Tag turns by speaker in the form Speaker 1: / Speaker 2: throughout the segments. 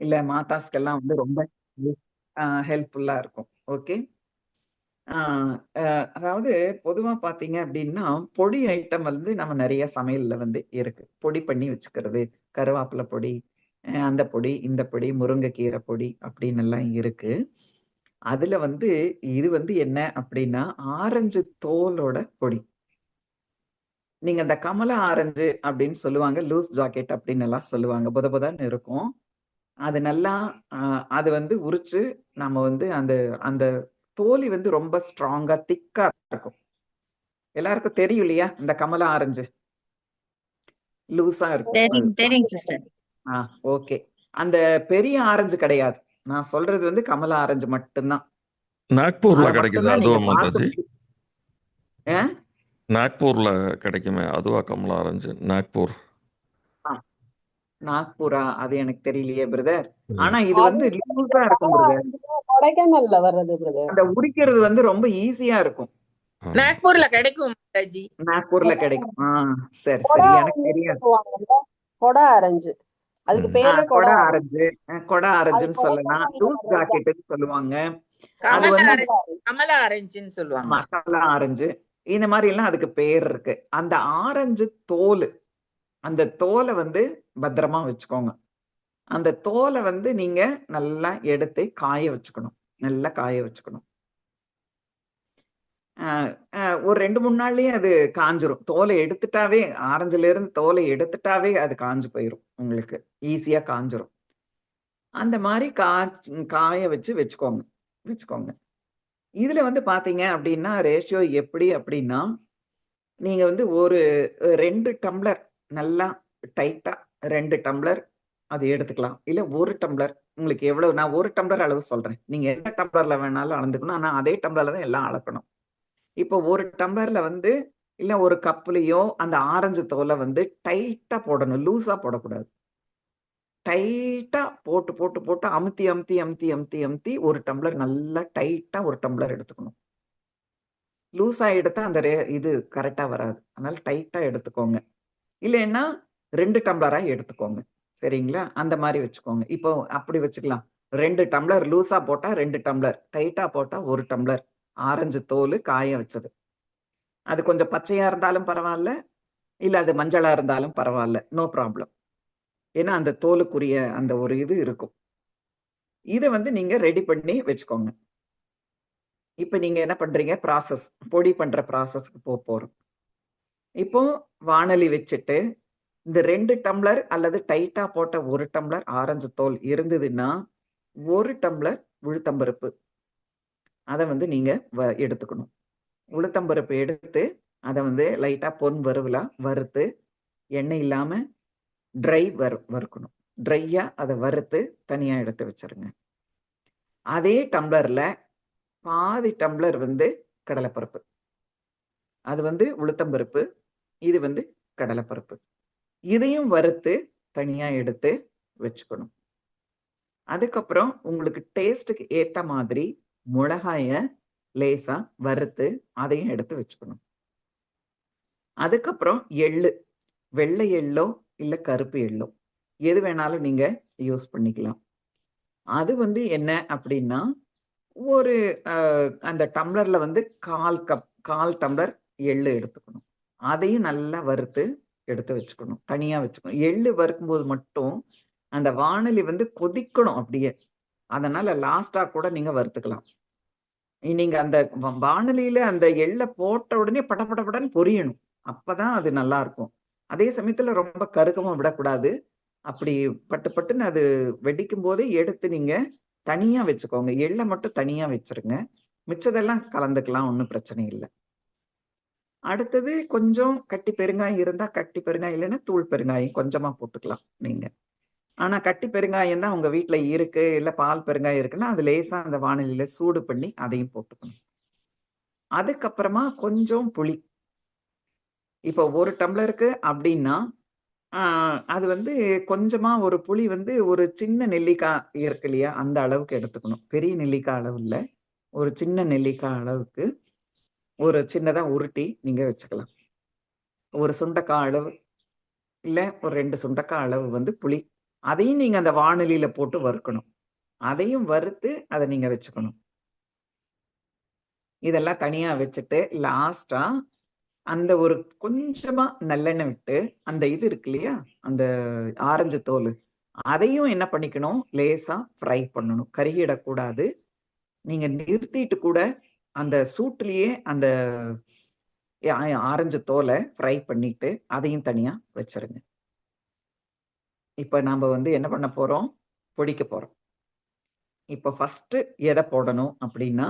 Speaker 1: இல்ல மாதாஸ்க்கெல்லாம் வந்து ரொம்ப ஹெல்ப்ஃபுல்லா இருக்கும். ஓகே. அதாவது பொதுவா பாத்தீங்க அப்படின்னா பொடி ஐட்டம் வந்து நம்ம நிறைய சமையல்ல வந்து இருக்கு. பொடி பண்ணி வச்சுக்கிறது. கருவேப்பில பொடி, அந்த பொடி, இந்த பொடி, முருங்கைக்கீரை பொடி அப்படின்னு எல்லாம் இருக்கு. அதுல வந்து இது வந்து என்ன அப்படின்னா ஆரஞ்சு தோலோட பொடி. நீங்க அந்த கமலா ஆரஞ்சு அப்படின்னு சொல்லுவாங்க. லூஸ் ஜாக்கெட் அப்படின்னு எல்லாம் சொல்லுவாங்க. புத புதன்னு இருக்கும். அது நல்லா அது வந்து உரிச்சு, நம்ம வந்து அந்த அந்த தோலி வந்து ரொம்ப ஸ்ட்ராங்கா, திக்கா இருக்கும். எல்லாருக்கும் தெரியும் இல்லையா? இந்த கமலா ஆரஞ்சு. லூஸா இருக்கும். அது.
Speaker 2: தெரியும், தெரியுங்க சிஸ்டர்.
Speaker 1: ஆ ஓகே. அந்த பெரிய ஆரஞ்சு கிடையாது. நான் சொல்றது வந்து கமலா ஆரஞ்சு மட்டும் தான்.
Speaker 3: நாக்பூர்ல கிடைக்குது.
Speaker 1: மட்டும் தான் நீங்க
Speaker 3: அதுவா
Speaker 1: பார்க்க
Speaker 3: மாதாஜி?
Speaker 1: முடியும். ஆ?
Speaker 3: நாக்பூர்ல கிடைக்குமே. அதுவா கமலா ஆரஞ்சு? நாக்பூர்.
Speaker 1: நாக்பூரா? அது எனக்கு தெரியலையே பிரதர். ஆனா இது வந்து லூஸா இருக்கும் பிரதர்.
Speaker 4: கொடைக்கானல்ல வர்றது பிரதர்.
Speaker 1: அந்த உரிக்கிறது வந்து ரொம்ப ஈஸியா இருக்கும்.
Speaker 5: நாக்பூர்ல கிடைக்கும் மாதாஜி.
Speaker 1: நாக்பூர்ல கிடைக்கும். ஆ சரி, சரி. எனக்கு தெரியாது.
Speaker 4: கொட ஆரஞ்சு. அதுக்கு பேரே கொட ஆரஞ்சு.
Speaker 1: கொட ஆரஞ்சுன்னு சொல்லலாம். லூஸ். ஜாக்கெட்டுன்னு சொல்லுவாங்க. அது
Speaker 5: கமலா
Speaker 1: வந்து
Speaker 5: கமலா ஆரஞ்சுன்னு சொல்லுவாங்க.
Speaker 1: கமலா ஆரஞ்சு. இந்த மாரிலாம் அதுக்கு பேர் இருக்கு. அந்த ஆரஞ்சு தோலு, அந்த தோலை வந்து பத்திரமா வச்சுக்கோங்க. அந்த தோலை வந்து நீங்க நல்லா எடுத்து காய வச்சுக்கணும். நல்லா காய வச்சுக்கணும். ஒரு 2, 3 நாள்லயே அது காஞ்சிரும். தோலை எடுத்துட்டாவே ஆரஞ்சுல இருந்து தோலை எடுத்துட்டாவே அது காஞ்சு போயிரும் உங்களுக்கு. ஈஸியா காஞ்சிரும். அந்த மாதிரி கா காய வச்சு வச்சுக்கோங்க வச்சுக்கோங்க. இதுல வந்து பாத்தீங்க அப்படின்னா ரேஷியோ எப்படி அப்படின்னா நீங்க வந்து ஒரு ரெண்டு டம்ளர் நல்லா டைட்டா ரெண்டு டம்ளர் அது எடுத்துக்கலாம். இல்ல ஒரு டம்ளர் உங்களுக்கு எவ்வளவு நான் ஒரு டம்ளர் அளவு சொல்றேன். நீங்க எந்த டம்ளர்ல வேணாலும் அளந்துக்கணும். ஆனா அதே டம்ளர்ல தான் எல்லாம் அளக்கணும். இப்போ ஒரு டம்ளர்ல வந்து இல்ல ஒரு கப்லயோ அந்த ஆரஞ்சு தோலை வந்து டைட்டா போடணும். லூஸா போடக்கூடாது. டைட்டா போட்டு, போட்டு, போட்டு அமுத்தி, அமுத்தி, அமுத்தி, அமுத்தி, அமுத்தி ஒரு டம்ளர் நல்லா டைட்டா ஒரு டம்ளர் எடுத்துக்கணும். லூஸா எடுத்தா அந்த ரே இது கரெக்டாக வராது. அதனால டைட்டா எடுத்துக்கோங்க. இல்லைன்னா ரெண்டு டம்ளராக எடுத்துக்கோங்க. சரிங்களா? அந்த மாதிரி வச்சுக்கோங்க. இப்போ அப்படி வச்சுக்கலாம். ரெண்டு டம்ளர் லூஸாக போட்டால் ரெண்டு டம்ளர், டைட்டாக போட்டால் ஒரு டம்ளர் ஆரஞ்சு தோல் காய வச்சது. அது கொஞ்சம் பச்சையாக இருந்தாலும் பரவாயில்ல இல்லை அது மஞ்சளாக இருந்தாலும் பரவாயில்ல நோ ப்ராப்ளம். ஏன்னா அந்த தோலுக்குரிய அந்த ஒரு இது இருக்கும். இதை வந்து நீங்கள் ரெடி பண்ணி வச்சுக்கோங்க. இப்போ நீங்கள் என்ன பண்ணுறீங்க ப்ராசஸ் பொடி பண்ணுற ப்ராசஸ்க்கு போக போகிறோம் இப்போ வாணலி வச்சுட்டு, இந்த ரெண்டு டம்ளர் அல்லது டைட்டா போட்ட ஒரு டம்ளர் ஆரஞ்சு தோல் இருந்ததுன்னா, ஒரு டம்ளர் உளுத்தம்பருப்பு. அதை வந்து நீங்க வ எடுத்துக்கணும். உளுத்தம்பருப்பு எடுத்து, அதை வந்து லைட்டா பொன் வறுவலா வறுத்து, எண்ணெய் இல்லாம ட்ரை வறு வறுக்கணும். ட்ரையா அதை வறுத்து தனியா எடுத்து வச்சிருங்க அதே டம்ளர்ல பாதி டம்ளர் வந்து கடலைப்பருப்பு. அது வந்து உளுத்தம்பருப்பு. இது வந்து கடலைப்பருப்பு. இதையும் வறுத்து தனியாக எடுத்து வச்சுக்கணும். அதுக்கப்புறம் உங்களுக்கு டேஸ்ட்டுக்கு ஏத்த மாதிரி மிளகாய லேசா வறுத்து அதையும் எடுத்து வச்சுக்கணும். அதுக்கப்புறம் எள்ளு. வெள்ளை எள்ளோ, இல்லை கருப்பு எள்ளோ. எது வேணாலும் நீங்க யூஸ் பண்ணிக்கலாம். அது வந்து என்ன அப்படின்னா ஒரு அந்த டம்ளர்ல வந்து 1/4 கப் 1/4 டம்ளர் எள்ளு எடுத்துக்கணும். அதையும் நல்லா வறுத்து எடுத்து வச்சுக்கணும். தனியா வச்சுக்கணும். எள்ளு வறுக்கும்போது மட்டும் அந்த வானொலி வந்து கொதிக்கணும் அப்படியே. அதனால லாஸ்டா கூட நீங்க வறுத்துக்கலாம். நீங்க அந்த வ அந்த எள்ளை போட்ட உடனே படப்படப்படன்னு பட படன்னு பொரியணும். அப்பதான் அது நல்லாருக்கும். அதே சமயத்துல ரொம்ப கருகவும் விடக்கூடாது. அப்படி பட்டு பட்டுன்னு அது வெடிக்கும் போதே எடுத்து நீங்க தனியா வச்சுக்கோங்க. எள்ளை மட்டும் தனியா வச்சுருங்க. மிச்சதெல்லாம் கலந்துக்கலாம். ஒன்றும் பிரச்சனை இல்லை அடுத்தது கொஞ்சம் கட்டி பெருங்காயம் இருந்தா கட்டி பெருங்காயம் இல்லைன்னா தூள் பெருங்காயம் கொஞ்சமா போட்டுக்கலாம் நீங்க. ஆனா கட்டி பெருங்காயம் தான் உங்க வீட்டுல இருக்கு, இல்ல பால் பெருங்காயம் இருக்குன்னா, அது லேசா அந்த வானிலையில சூடு பண்ணி அதையும் போட்டுக்கணும். அதுக்கப்புறமா கொஞ்சம் புளி. இப்போ ஒரு டம்ளருக்கு அப்படின்னா அது வந்து கொஞ்சமா ஒரு புளி வந்து ஒரு சின்ன நெல்லிக்காய் இருக்கு இல்லையா? அந்த அளவுக்கு எடுத்துக்கணும். பெரிய நெல்லிக்காய் அளவு இல்லை ஒரு சின்ன நெல்லிக்காய் அளவுக்கு ஒரு சின்னதாக உருட்டி நீங்கள் வச்சுக்கலாம். ஒரு சுண்டக்காய் அளவு, இல்லை ஒரு ரெண்டு சுண்டக்காய் அளவு வந்து புளி. அதையும் நீங்கள் அந்த வானொலியில் போட்டு வறுக்கணும். அதையும் வறுத்து அதை நீங்கள் வச்சுக்கணும். இதெல்லாம் தனியாக வச்சுட்டு லாஸ்டாக அந்த ஒரு கொஞ்சமாக நல்லெண்ணெய் விட்டு அந்த இது இருக்கு இல்லையா? அந்த ஆரஞ்சு தோல். அதையும் என்ன பண்ணிக்கணும்? லேசாக ஃப்ரை பண்ணணும். கருகிடக்கூடாது. நீங்கள் நிறுத்திட்டு கூட அந்த சூட்லேயே அந்த ஆரஞ்சு தோலை ஃப்ரை பண்ணிட்டு அதையும் தனியாக வச்சுருங்க. இப்போ நாம் வந்து என்ன பண்ண போகிறோம் பொடிக்க போகிறோம் இப்போ ஃபஸ்ட்டு எதை போடணும் அப்படின்னா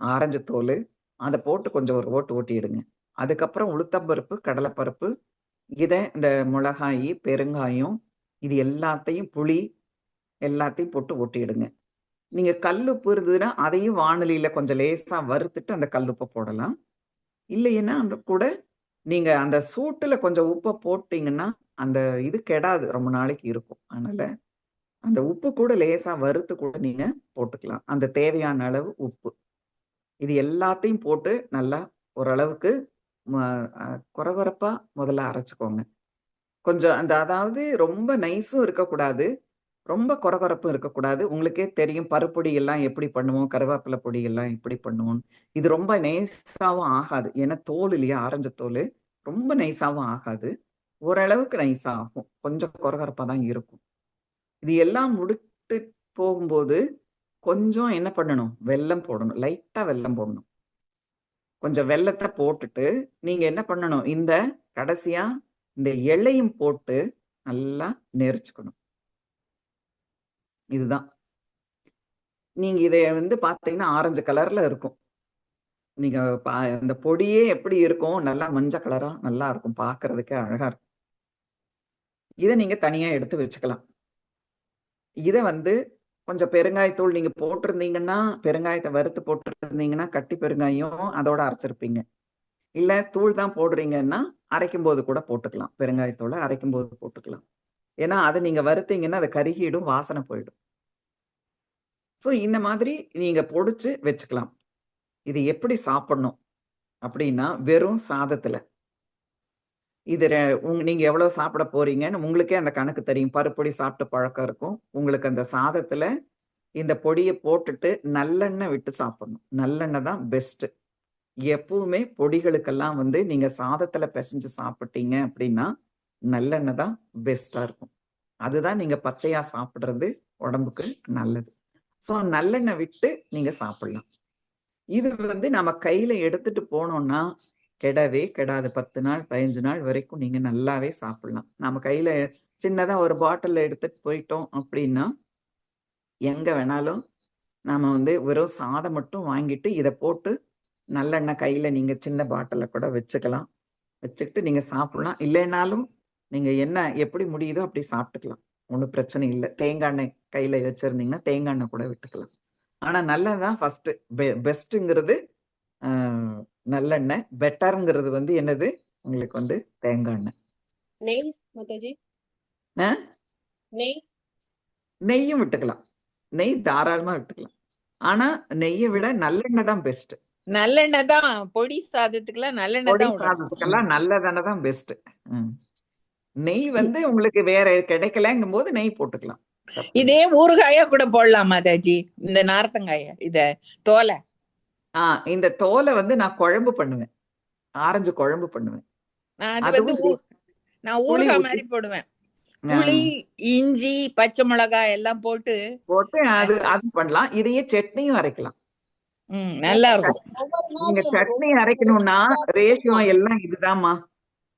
Speaker 1: ஆரஞ்சு தோல் அதை போட்டு கொஞ்சம் ஒரு ஓட்டு ஓட்டிடுங்க அதுக்கப்புறம் உளுத்தம்பருப்பு கடலைப்பருப்பு இதை இந்த மிளகாய் பெருங்காயம் இது எல்லாத்தையும் புளி எல்லாத்தையும் போட்டு ஓட்டிடுங்க நீங்க கல்லுப்பு இருந்ததுன்னா அதையும் வானொலியில கொஞ்சம் லேசா வறுத்துட்டு அந்த கல்லுப்பை போடலாம். இல்லைன்னா அந்த கூட நீங்க அந்த சூட்டுல கொஞ்சம் உப்பை போட்டீங்கன்னா அந்த இது கெடாது. ரொம்ப நாளைக்கு இருக்கும். அதனால அந்த உப்பு கூட லேசா வறுத்து கூட நீங்க போட்டுக்கலாம். அந்த தேவையான அளவு உப்பு. இது எல்லாத்தையும் போட்டு நல்லா ஓரளவுக்கு குறவரப்பா முதல்ல அரைச்சிக்கோங்க. கொஞ்சம் அந்த அதாவது ரொம்ப நைஸும் இருக்கக்கூடாது. ரொம்ப கொரகொரப்பும் இருக்கக்கூடாது. உங்களுக்கே தெரியும் பருப்பொடி எல்லாம் எப்படி பண்ணுவோம் கருவேப்பிலை பொடி எல்லாம் எப்படி பண்ணுவோம். இது ரொம்ப நைஸாகவும் ஆகாது. ஏன்னா தோல் இல்லையா ஆரஞ்ச தோல். ரொம்ப நைஸாகவும் ஆகாது. ஓரளவுக்கு நைஸாக ஆகும் கொஞ்சம் கொரகொரப்பா தான் இருக்கும். இது எல்லாம் முடித்து போகும்போது கொஞ்சம் என்ன பண்ணணும்? வெல்லம் போடணும். லைட்டாக வெல்லம் போடணும். கொஞ்சம் வெல்லத்தை போட்டுட்டு நீங்கள் என்ன பண்ணணும்? இந்த கடைசியாக இந்த இலையும் போட்டு நல்லா நெரிச்சுக்கணும். இதுதான். நீங்க இதை வந்து பார்த்தீங்கன்னா ஆரஞ்சு கலர்ல இருக்கும். நீங்க பா இந்த பொடியே எப்படி இருக்கும்? நல்லா மஞ்சள் கலரா? நல்லா இருக்கும். பார்க்கிறதுக்கே அழகா இருக்கும். இதை நீங்க தனியா எடுத்து வச்சுக்கலாம். இதை வந்து கொஞ்சம் பெருங்காயத்தூள் நீங்க போட்டிருந்தீங்கன்னா பெருங்காயத்தை வறுத்து போட்டிருந்தீங்கன்னா கட்டி பெருங்காயம் அதோட அரைச்சிருப்பீங்க. இல்ல தூள் தான் போடுறீங்கன்னா அரைக்கும் போது கூட போட்டுக்கலாம். பெருங்காயத்தூளை அரைக்கும் போது போட்டுக்கலாம். ஏன்னா அதை நீங்க வறுத்தீங்கன்னா அதை கருகிடும் வாசனை போயிடும். ஸோ இந்த மாதிரி நீங்க பொடிச்சு வச்சுக்கலாம். இது எப்படி சாப்பிடணும்? அப்படின்னா வெறும் சாதத்துல. இது நீங்க எவ்வளவு சாப்பிட போறீங்கன்னு உங்களுக்கே அந்த கணக்கு தெரியும். பருப்பொடி சாப்பிட்டு பழக்கம் இருக்கும். உங்களுக்கு அந்த சாதத்துல இந்த பொடியை போட்டுட்டு நல்லெண்ணெய் விட்டு சாப்பிடணும். நல்லெண்ணெய் தான் பெஸ்ட் எப்பவுமே பொடிகளுக்கெல்லாம் வந்து நீங்க சாதத்துல பிசைஞ்சு சாப்பிட்டீங்க அப்படின்னா நல்லெண்ணெய் தான் பெஸ்டா இருக்கும். அதுதான் நீங்க பச்சையா சாப்பிடுறது உடம்புக்கு நல்லது. ஸோ நல்லெண்ணெய் விட்டு நீங்க சாப்பிடலாம். இது வந்து நம்ம கையில எடுத்துட்டு போனோம்னா கெடவே கெடாது. பத்து நாள் பதினஞ்சு நாள் வரைக்கும் நீங்க நல்லாவே சாப்பிடலாம். நம்ம கையில சின்னதா ஒரு பாட்டில் எடுத்துட்டு போயிட்டோம் அப்படின்னா எங்க வேணாலும் நாம வந்து வெறும் சாதம் மட்டும் வாங்கிட்டு இதை போட்டு நல்லெண்ணெய் கையில நீங்க சின்ன பாட்டில கூட வச்சுக்கலாம். வச்சுக்கிட்டு நீங்க சாப்பிடலாம். இல்லைனாலும் நீங்க என்ன எப்படி முடியுதோ அப்படி சாப்பிட்டுக்கலாம். ஒன்றும் பிரச்சனை இல்லை. தேங்காய் எண்ணெய் கையில வச்சிருந்தீங்கன்னா தேங்காய் எண்ணெய் கூட விட்டுக்கலாம். ஆனா நல்லதுதான் ஃபர்ஸ்ட் பெஸ்ட்டுங்கிறது நல்லெண்ணெய். பெட்டருங்கிறது வந்து என்னது? உங்களுக்கு வந்து தேங்காய் எண்ணெய்.
Speaker 4: நெய் மாதாஜி
Speaker 1: ஆ?
Speaker 4: நெய்.
Speaker 1: நெய்யும் விட்டுக்கலாம். நெய் தாராளமா விட்டுக்கலாம். ஆனா நெய்யை விட நல்லெண்ணெய் தான் பெஸ்ட்
Speaker 5: நல்லெண்ணெய் தான். பொடி சாதத்துக்குலாம் நல்லெண்ணெய் தான்
Speaker 1: சாதத்துக்கெல்லாம் நல்லதெண்ணெய் தான் பெஸ்ட் நெய் வந்து உங்களுக்கு வேற கிடைக்கலங்கும் போது நெய் போட்டுக்கலாம்.
Speaker 5: இதே ஊறுகாயா கூட போடலாம் மாதாஜி. இந்த நார்த்தங்காய இத தோலை.
Speaker 1: ஆ இந்த தோலை வந்து நான் குழம்பு பண்ணுவேன். ஆரஞ்சு குழம்பு பண்ணுவேன்.
Speaker 5: நான் ஊறுகாய் மாதிரி போடுவேன். புளி இஞ்சி பச்சை மிளகாய் எல்லாம் போட்டு
Speaker 1: போட்டு அது அது பண்ணலாம். இதையே சட்னியும் அரைக்கலாம்.
Speaker 5: நல்லா இருக்கும்.
Speaker 1: நீங்க சட்னி அரைக்கணும்னா ரேஷியோ எல்லாம் இதுதாம்மா.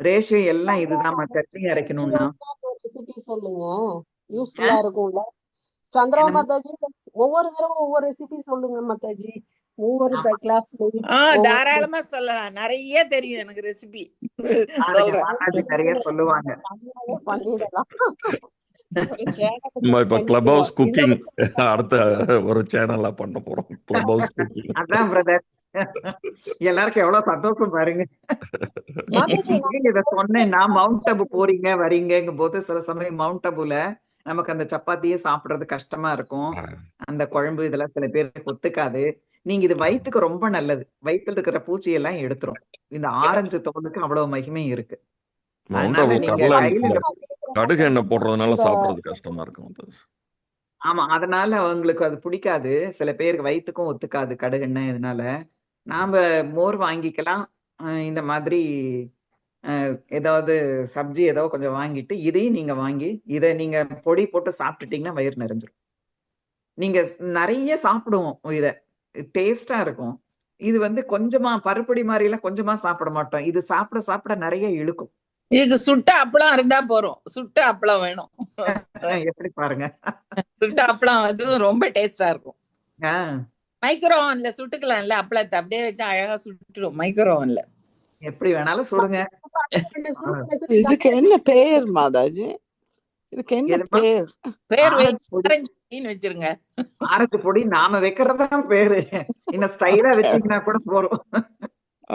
Speaker 1: ரேஷியோ எல்லாம் இதுதாம்மா சட்னி அரைக்கணும்னா.
Speaker 4: ரெசிபி சொல்லுங்க. யூஸ்ஃபுல்லா இருக்கும்ல. சந்திரா? மாதாஜி ஒவ்வொரு தடவை ஒவ்வொரு ரெசிபி சொல்லுங்க மாதாஜி. ஒவ்வொரு. கிளாஸ்
Speaker 5: ஆ தாராளமா சொல்லலாம். நிறைய தெரியும் எனக்கு ரெசிபி
Speaker 1: நிறைய சொல்லுவாங்க.
Speaker 3: இப்ப கிளப் ஹவுஸ் குக்கிங் அடுத்த ஒரு சேனல்ல பண்ண போறோம். கிளப் ஹவுஸ் குக்கிங்
Speaker 1: அதான் பிரதர் எல்லாருக்கும் எவ்வளவு சந்தோஷம் பாருங்க. இத சொன்னேன் நான் மவுண்ட் அபு போறீங்க வரீங்கங்கும் போது சில சமயம் மவுண்ட் அபுல நமக்கு அந்த சப்பாத்தியே சாப்பிடுறது கஷ்டமா இருக்கும். அந்த குழம்பு இதெல்லாம் சில பேருக்கு ஒத்துக்காது. நீங்க இது வயித்துக்கு ரொம்ப நல்லது. வயித்துல இருக்கிற பூச்சி எல்லாம் எடுத்துரும். இந்த ஆரஞ்சு தோலுக்கு அவ்வளவு மகிமை இருக்கு.
Speaker 3: எண்ணெய் கடுகு எண்ணெய் போடுறதுனால சாப்பிடுறது கஷ்டமா இருக்கும்
Speaker 1: ஆமா அதனால அவங்களுக்கு அது பிடிக்காது. சில பேருக்கு வயிற்றுக்கும் ஒத்துக்காது கடுகெண்ணெய் இதனால. நாம மோர் வாங்கிக்கலாம். இந்த மாதிரி ஏதாவது சப்ஜி ஏதோ கொஞ்சம் வாங்கிட்டு இதையும் நீங்க வாங்கி இதை நீங்க பொடி போட்டு சாப்பிட்டுட்டீங்கன்னா வயிறு நிறைஞ்சிரும். நீங்க நிறைய சாப்பிடுவோம் இத. டேஸ்டா இருக்கும். இது வந்து கொஞ்சமா பருப்பொடி மாதிரி எல்லாம் கொஞ்சமா சாப்பிட மாட்டோம். இது சாப்பிட சாப்பிட நிறைய இழுக்கும்.
Speaker 5: இதுக்கு சுட்ட அப்பளம் இருந்தா போறோம் சுட்ட அப்பளம் வேணும்.
Speaker 1: எப்படி பாருங்க.
Speaker 5: சுட்ட அப்பளம் அதுவும் ரொம்ப டேஸ்டா இருக்கும்.
Speaker 1: ஆஹ்
Speaker 5: மைக்ரோ ஓவன்ல சுட்டுக்கலாம்ல அப்பளத்தை. அப்படியே வச்சு அழகா சுட்டுரும் மைக்ரோ ஓவன்ல
Speaker 1: எப்படி வேணாலும் சுடுங்க.
Speaker 2: இதுக்கு என்ன பேர் மாதாஜி? இதுக்கு என்ன? பேர்?
Speaker 5: பேர் வச்சிருங்க.
Speaker 1: ஆரஞ்சு பொடி நாம வைக்கிறதுதான் பேரு. இன்னும் ஸ்டைலா வச்சீங்கன்னா கூட போறோம்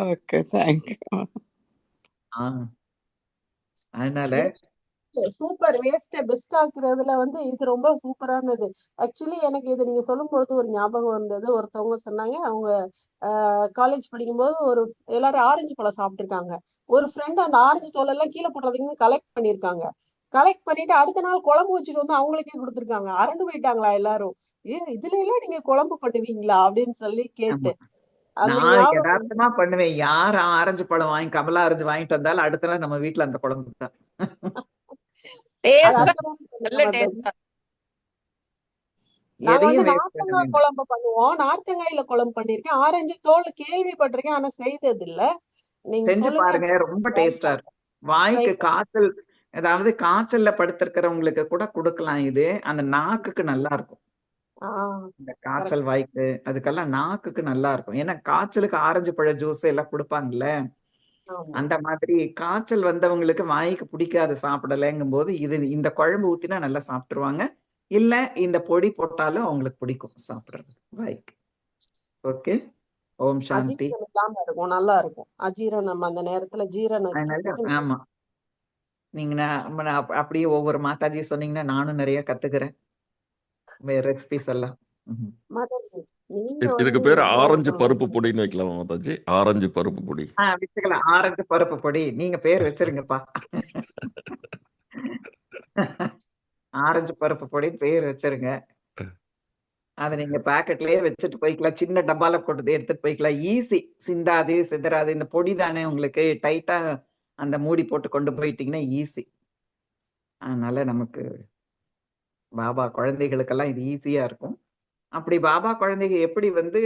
Speaker 2: ஓகே தேங்க்யூ
Speaker 1: ஆஹ் அதனால
Speaker 4: சூப்பர் வேஸ்ட பெஸ்ட் ஆக்குறதுல வந்து இது ரொம்ப சூப்பரானது ஆக்சுவலி எனக்கு இது நீங்க சொல்லும் பொழுது ஒரு ஞாபகம் வந்தது. ஒருத்தவங்க சொன்னாங்க. அவங்க காலேஜ் படிக்கும்போது ஒரு எல்லாரும் ஆரஞ்சு பழம் சாப்பிட்டுருக்காங்க. ஒரு ஃப்ரெண்ட் அந்த ஆரஞ்சு தோலெல்லாம் கீழே போடுறதுக்கு கலெக்ட் பண்ணிருக்காங்க. கலெக்ட் பண்ணிட்டு அடுத்த நாள் குழம்பு வச்சுட்டு வந்து அவங்களுக்கே கொடுத்துருக்காங்க. அரண்டு போயிட்டாங்களா எல்லாரும்? ஏ இதுல எல்லாம் நீங்க குழம்பு பண்ணுவீங்களா? அப்படின்னு சொல்லி கேட்டு.
Speaker 1: யதார்த்தமா பண்ணுவேன். யார் ஆரஞ்சு பழம் வாங்கி கமலா ஆரஞ்சு வாங்கிட்டு வந்தாலும் அடுத்த நாள் நம்ம வீட்டுல அந்த குழம்பு தான்.
Speaker 4: நான் வந்து நார்த்தங்காய் குழம்பு பண்ணுவோம். நார்த்தங்காயில குழம்பு பண்ணிருக்கேன். ஆரஞ்சு தோல் கேள்விப்பட்டிருக்கேன் ஆனா செய்தது இல்ல நீங்க
Speaker 1: செஞ்சு
Speaker 4: சொல்லுங்க.
Speaker 1: பாருங்க. ரொம்ப டேஸ்டா இருக்கும். வாய்க்கு காய்ச்சல் அதாவது காய்ச்சல்ல படுத்திருக்கிறவங்களுக்கு கூட கொடுக்கலாம் இது. அந்த நாக்குக்கு நல்லா இருக்கும். இந்த காய்ச்சல் வாய்க்கு. அதுக்கெல்லாம் நாக்குக்கு நல்லா இருக்கும். ஏன்னா காய்ச்சலுக்கு ஆரஞ்சு பழ ஜூஸ் எல்லாம் கொடுப்பாங்கல்ல. அந்த மாதிரி காய்ச்சல் வந்தவங்களுக்கு வாய்க்கு பிடிக்காது சாப்பிடலைங்கும் போது இது இந்த குழம்பு ஊத்தினா நல்லா சாப்பிட்டுருவாங்க. இல்ல இந்த பொடி போட்டாலும் அவங்களுக்கு பிடிக்கும் சாப்பிடுறது வாய்க்கு. ஓகே? ஓம் சாந்தி.
Speaker 4: இருக்கும் நல்லா இருக்கும். அஜீரணம் அந்த நேரத்துல ஜீரணம்
Speaker 1: ஆமா. நீங்க அப்படியே ஒவ்வொரு மாதாஜி சொன்னீங்கன்னா நானும் நிறைய கத்துக்கிறேன். ரெசிபிஸ் எல்லாம்.
Speaker 3: இதுக்கு பேர் ஆரஞ்சு பருப்பு பொடின்னு வைக்கலாமா மாதாஜி? ஆரஞ்சு பருப்பு பொடி.
Speaker 1: வச்சுக்கலாம் ஆரஞ்சு பருப்பு பொடி. நீங்க பேர் வச்சிருங்கப்பா. ஆரஞ்சு பருப்பு பொடி பேர் வச்சிருங்க. அதை நீங்க பாக்கெட்லயே வச்சுட்டு போய்க்கலாம். சின்ன டப்பால போட்டு எடுத்துட்டு போய்க்கலாம். ஈஸி. சிந்தாது சிதறாது. இந்த பொடி தானே உங்களுக்கு டைட்டா அந்த மூடி போட்டு கொண்டு போயிட்டீங்கன்னா ஈஸி. அதனால நமக்கு பாபா குழந்தைகளுக்கெல்லாம் இது ஈஸியா இருக்கும். அப்படி பாபா குழந்தைங்க எப்படி வந்து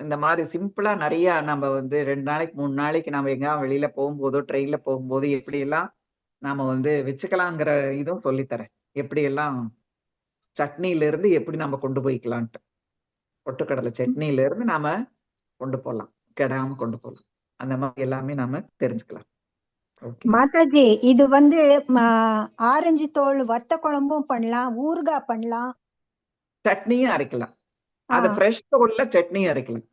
Speaker 1: இந்த மாதிரி சிம்பிளா நிறைய நம்ம வந்து ரெண்டு நாளைக்கு மூணு நாளைக்கு நம்ம எங்கேயா வெளியில போகும்போதோ ட்ரெயின்ல போகும்போது எப்படி எல்லாம் நாம வந்து வச்சுக்கலாங்கிற இதுவும் சொல்லித்தரேன். எப்படி எல்லாம் சட்னில இருந்து எப்படி நம்ம கொண்டு போய்க்கலான்ட்டு. பொட்டுக்கடலை சட்னில இருந்து நாம கொண்டு போகலாம் கெடாம கொண்டு போகலாம் அந்த மாதிரி எல்லாமே நாம தெரிஞ்சுக்கலாம்.
Speaker 6: மாதாஜி இது வந்து ஆரஞ்சு தோல் வத்த குழம்பும் பண்ணலாம் ஊறுகாய் பண்ணலாம்
Speaker 1: சட்னியும் அரைக்கலாம். அது ஃப்ரெஷ் தோல்ல சட்னியும் அரைக்கலாம்.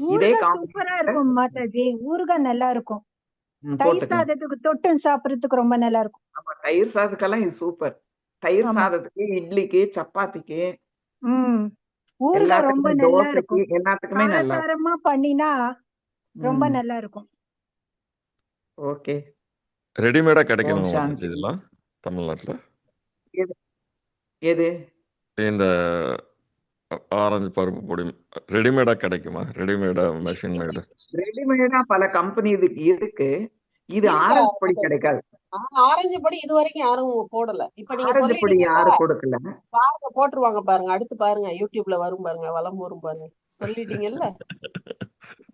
Speaker 1: இதே
Speaker 6: சூப்பரா இருக்கும் மாதாஜி. ஊறுகாய் நல்லா இருக்கும் தயிர் சாதத்துக்கு தொட்டு சாப்பிடறதுக்கு ரொம்ப நல்லா இருக்கும்
Speaker 1: ஆமா தயிர் சாதத்துக்கெல்லாம் இது சூப்பர். தயிர் சாதத்துக்கு இட்லிக்கு சப்பாத்திக்கு.
Speaker 6: ம். ஊறுகாய் ரொம்ப நல்லா இருக்கும்
Speaker 1: எல்லாத்துக்குமே நல்லா
Speaker 6: காரசாரமா பண்ணினா ரொம்ப நல்லா இருக்கும்
Speaker 1: ஓகே.
Speaker 3: ரெடிமேடா கிடைக்குமா இதெல்லாம்? தமிழ்நாட்டுல?
Speaker 1: எது? எது?
Speaker 3: இந்த ஆரஞ்சு பருப்பு பொடி ரெடிமேடா கிடைக்குமா? ரெடிமேடா மெஷின் மேடு
Speaker 1: ரெடிமேடா பல கம்பெனி இதுக்கு இருக்கு. இது ஆரஞ்சு பொடி கிடைக்காது.
Speaker 4: ஆனா ஆரஞ்சு பொடி இது வரைக்கும் யாரும் போடல. இப்ப நீங்க
Speaker 1: ஆரஞ்சு பொடி யாரும் கொடுக்கல.
Speaker 4: பாருங்க போட்டுருவாங்க பாருங்க. அடுத்து பாருங்க யூடியூப்ல வரும் பாருங்க வலம் வரும் பாருங்க. சொல்லிட்டீங்கல்ல?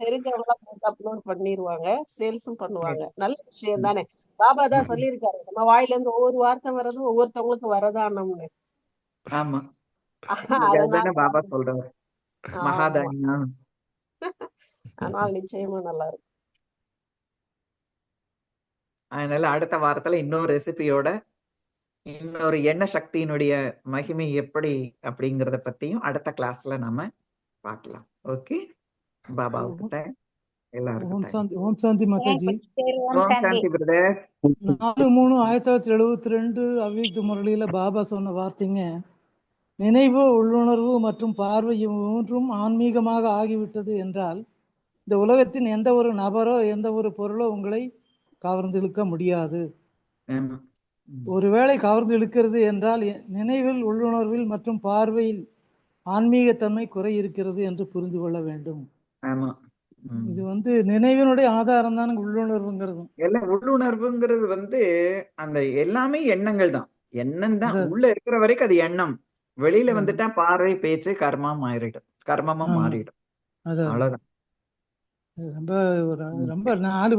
Speaker 4: தெரிஞ்சவங்க அப்லோட் பண்ணிருவாங்க சேல்ஸும் பண்ணுவாங்க. நல்ல விஷயம் தானே. பாபா தான் சொல்லியிருக்காரு. நம்ம வாயில இருந்து ஒவ்வொரு வார்த்தை வர்றது ஒவ்வொருத்தவங்களுக்கு வரதானம்னு.
Speaker 1: ஆமா. பாபா சொல்றாரு. மகாதானியா?
Speaker 4: ஆனால் நிச்சயமா நல்லா இருக்கும்
Speaker 1: அதனால அடுத்த வாரத்துல இன்னொரு ரெசிபியோட இன்னொரு எண்ணெய் சக்தியினுடைய மகிமை எப்படி அப்படிங்கறத பத்தியும் அடுத்த கிளாஸ்ல நாம பார்க்கலாம். ஓகே பாபாவுக்கு தேங்க் எல்லாருக்கும்
Speaker 7: ஓம் சாந்தி ஓம் சாந்தி மாதாஜி.
Speaker 1: ஓம் சாந்தி பிரதர்.
Speaker 7: நாலு மூணு ஆயிரத்தி தொள்ளாயிரத்தி எழுபத்தி ரெண்டு அவ்வியக்த முரளியில பாபா சொன்ன வார்த்தைங்க. நினைவு உள்ளுணர்வு மற்றும் பார்வை மூன்றும் ஆன்மீகமாக ஆகிவிட்டது என்றால் இந்த உலகத்தின் எந்த ஒரு நபரோ எந்த ஒரு பொருளோ உங்களை கவர்ந்து இழுக்க முடியாது. ஒருவேளை கவர்ந்து இழுக்கிறது என்றால் நினைவில் உள்ளுணர்வில் மற்றும் பார்வையில் ஆன்மீகத்தன்மை குறை இருக்கிறது என்று புரிந்து கொள்ள வேண்டும். இது வந்து நினைவினுடைய ஆதாரம் தான் உள்ளுணர்வுங்கிறதும்
Speaker 1: எல்லாம் உள்ளுணர்வுங்கிறது வந்து அந்த எல்லாமே எண்ணங்கள் தான் எண்ணம் தான். உள்ள இருக்கிற வரைக்கும் அது எண்ணம் வெளியில. வந்துட்டா பார்வை பேச்சு கர்மா மாறிடும். கர்மமா. மாறிடும். அவ்வளவுதான்.
Speaker 7: ரொம்ப ரொம்ப நாலு